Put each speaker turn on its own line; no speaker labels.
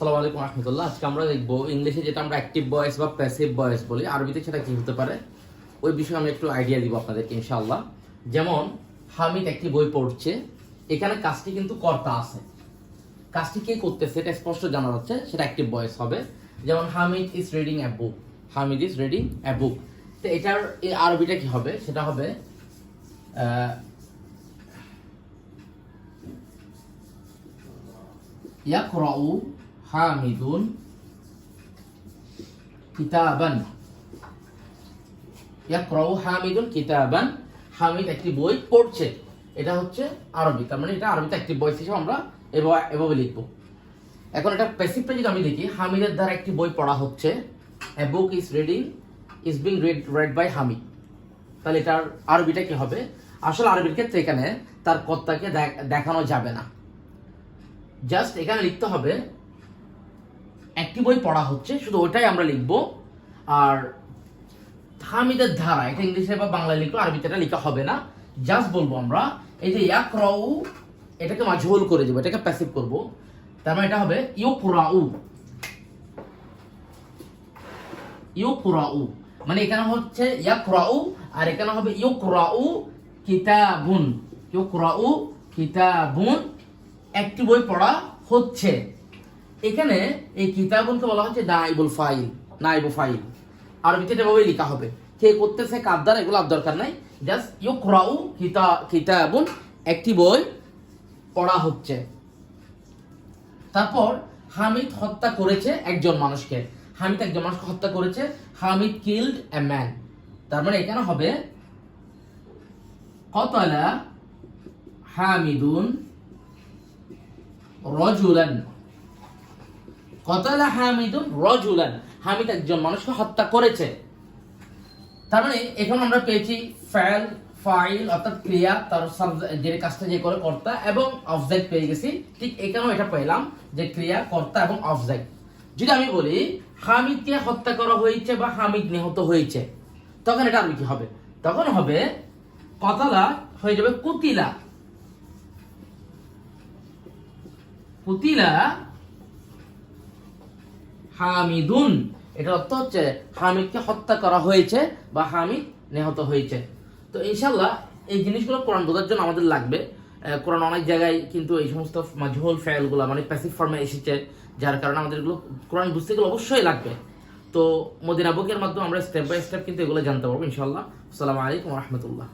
সালাম আলাইকুম রহমতুল্লাহ। আজকে আমরা দেখব ইংলিশে যেটা আমরা অ্যাক্টিভ ভয়েস বা প্যাসিভ ভয়েস বলি, আরবিতে সেটা কি হতে পারে? ওই বিষয়ে আমি একটু আইডিয়া দিব আপনাদেরকে, ইনশাআল্লাহ। যেমন, হামিদ একটি বই পড়ছে, এখানে কাজটি কিন্তু কর্তা আছে। কাজটি কে করতেছে, এটা স্পষ্ট জানা যাচ্ছে, সেটা অ্যাক্টিভ ভয়েস হবে। যেমন, Hamid is reading a book Hamid is reading a book তো এটার এই আরবিটা কি হবে? সেটা হবে ইয়াকরাউ হামিদুন কিতাবান। ইয়াকরাউ হামিদুন কিতাবান। হামিদ একটি বই পড়ছে। এটা হচ্ছে আরবি, তার মানে এটা আরবিতে একটি বই হিসেবে আমরা এভাবে এভাবে লিখব। এখন এটা প্যাসিভটা যদি আমি দেখি হামিদের দ্বারা একটি বই পড়া হচ্ছে। A book is reading is being read read by Hamid তাহলে এটার আরবিটা কি হবে? আসলে আরবির ক্ষেত্রে এখানে তার কর্তাকে দেখ- দেখানো যাবে না। জাস্ট এখানে লিখতে হবে একটি বই পড়া হচ্ছে, শুধু ওটাই আমরা লিখব। আর হামিদের ধারা, এটা ইংলিশে বা বাংলায় লিখব আরবিতে এটা লেখা হবে না। জাস্ট বলব আমরা, এই যে ইয়াকরাউ, এটাকে মাজহুল করে দেবো, এটাকে প্যাসিভ করব। তার মানে এটা হবে ইউকুরাউ ইউকুরাউ মানে এখানে হচ্ছে ইয়াকরাউ, আর এখানে হবে ইউকুরাউ কিতাবুন। ইউকুরাউ কিতাবুন, একটি বই পড়া হচ্ছে। এখানে এই কিতাবুনকে বলা হচ্ছে নাইবুল ফাইল নাইবু ফাইল। আরবিতে এভাবেই লেখা হবে। কে করতেছে, কার দ্বারা, এগুলো আর দরকার নাই। জাস্ট ইউ ইউকরাউ কিতা, কিতাবুন, একটি বই পড়া হচ্ছে। তারপর হামিদ হত্যা করেছে একজন মানুষকে। হামিদ একজন মানুষকে হত্যা করেছে। Hamid killed a man. তার মানে এখানে হবে, কতলা হামিদুন রজুলান। কতলা হামিদুন রজুলান, হামিদ একজন মানুষকে হত্যা করেছে। তার মানে এখন আমরা পেয়েছি ফ্যাল ফাইল, অর্থাৎ ক্রিয়া, তার যে কাজটা যে করে কর্তা এবং অবজেক্ট পেয়ে গেছি। ঠিক এখানেও এটা পেলাম যে ক্রিয়া, কর্তা এবং অবজেক্ট যদি আমি বলি, হামিদকে হত্যা করা হয়েছে বা হামিদ নিহত হয়েছে, তখন এটা আরবি কি হবে? তখন হবে কতলা হয়ে যাবে কুতিলা। কুতিলা হামিদুন। এটার অর্থ হচ্ছে হামিদকে হত্যা করা হয়েছে বা হামিদ নিহত হয়েছে। তো ইনশাল্লাহ এই জিনিসগুলো কোরআন বোঝার জন্য আমাদের লাগবে। কোরআন অনেক জায়গায় কিন্তু এই সমস্ত মাজহুল ফেলগুলো মানে প্যাসিভ ফর্মে এসেছে, যার কারণে আমাদের এগুলো কোরআন বুঝতে গেলে অবশ্যই লাগবে। তো মদিনা বুকের মাধ্যমে আমরা স্টেপ বাই স্টেপ কিন্তু এগুলো জানতে পারব ইনশাল্লাহ আসসালামু আলাইকুম রহমতুল্লাহ.